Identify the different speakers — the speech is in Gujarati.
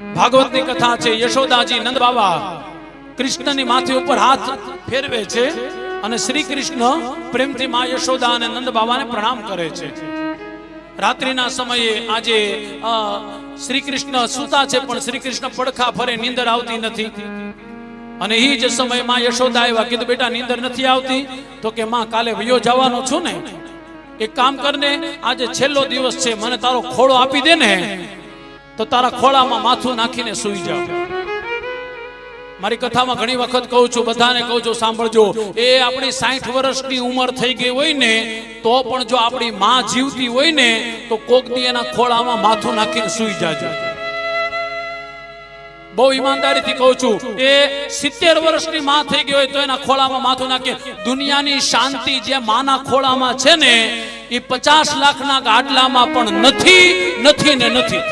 Speaker 1: ભાગવતની કથા છે, યશોદાજી નંદ બાબા કૃષ્ણની માથે ઉપર હાથ ફેરવે છે અને શ્રી કૃષ્ણ પ્રેમથી મા યશોદા અને નંદ બાબાને પ્રણામ કરે છે. રાત્રિના સમયે આજે શ્રી કૃષ્ણ સૂતા છે, પણ શ્રી કૃષ્ણ પડખા ફરે, નીંદર આવતી નથી. અને એ જ સમયમાં યશોદા આવ્યા, કીધું, બેટા, નીંદર નથી આવતી, તો કે માં, કાલે વયો જવાનો છું ને. એક કામ કરને, આજે છેલ્લો દિવસ છે, મને તારો ખોળો આપી દે ને. તો તારા ખોળામાં માથું નાખીને સૂઈ જાવ મારી કથામાં ઘણી વખત કહું છું, બધાને કહું છું, સાંભળજો, એ આપણી સાઠ વર્ષની ઉંમર થઈ ગઈ હોય ને, તો પણ જો આપણી માં જીવતી હોય ને, તો કોક દી એના ખોળામાં માથું નાખીને સૂઈ જાજો. બહુ ઈમાનદારીથી કહું છું, એ સિત્તેર વર્ષની માં થઈ ગઈ હોય તો એના ખોળામાં માથું નાખે દુનિયાની શાંતિ જે માના ખોળામાં છે ને, એ પચાસ લાખના ગાડલામાં પણ નથી નથી ને નથી